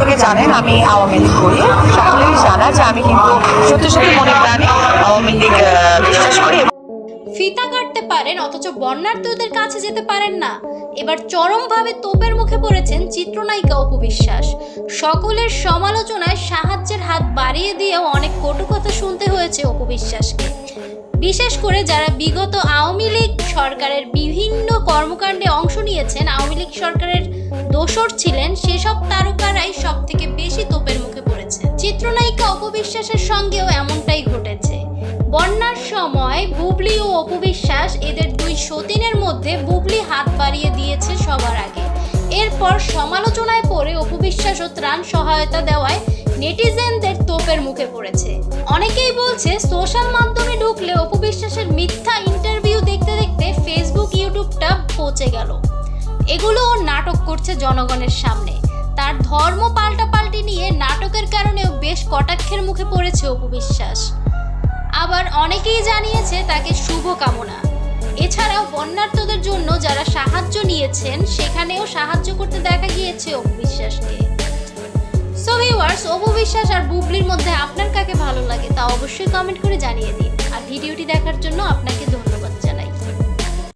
থেকে জানেন, আমি আওয়ামী লীগ করি। সকলেই জানা যে আমি কিন্তু সত্যি সত্যি মনে প্রাণে আওয়ামী লীগ বিশ্বাস করি ফিতা কাটতে পারেন, অথচ বন্যার্থীদের কাছে যেতে পারেন না। এবার চরমভাবে তোপের মুখে পড়েছেন চিত্রনায়িকা অপু বিশ্বাস। সকলের সমালোচনায় সাহায্যের হাত বাড়িয়ে দিয়েও অনেক কটু কথা শুনতে হয়েছে অপু বিশ্বাসকে। বিশেষ করে যারা বিগত আওয়ামী লীগ সরকারের বিভিন্ন কর্মকাণ্ডে অংশ নিয়েছেন, আওয়ামী লীগ সরকারের দোসর ছিলেন সেসব তারকারাই সব থেকে বেশি তোপের মুখে পড়েছে। চিত্রনায়িকা অপবিশ্বাসের সঙ্গেও এমনটাই ঘটেছে। বন্যার সময় বুবলি ও অপবিশ্বাস এদের দুই সতীনের মধ্যে বুবলি হাত বাড়িয়ে দিয়েছে সবার আগে। এরপর সমালোচনায় পড়ে অপবিশ্বাস ও ত্রাণ সহায়তা দেওয়ায় নেটিজেনদের তোপের মুখে পড়েছে। অনেকেই বলছে, সোশ্যাল মাধ্যমে ঢুকলে অপবিশ্বাসের মিথ্যা ইন্টারভিউ দেখতে দেখতে ফেসবুক, ইউটিউবটা পচে গেল। এগুলো নাটক করছে জনগণের সামনে। তার ধর্ম পাল্টাপাল্টি নিয়ে নাটকের কারণেও বেশ কটাক্ষের মুখে পড়েছে অপবিশ্বাস আবার অনেকেই জানিয়েছে তাকে শুভ কামনা এছাড়াও বন্যার্থদের জন্য যারা সাহায্য নিয়েছেন, সেখানেও সাহায্য করতে দেখা গিয়েছে অপু বিশ্বাসকে। সো ভিউয়ার্স অপু বিশ্বাস আর বুবলির মধ্যে আপনার কাকে ভালো লাগে তা অবশ্যই কমেন্ট করে জানিয়ে দিন। আর ভিডিওটি দেখার জন্য আপনাকে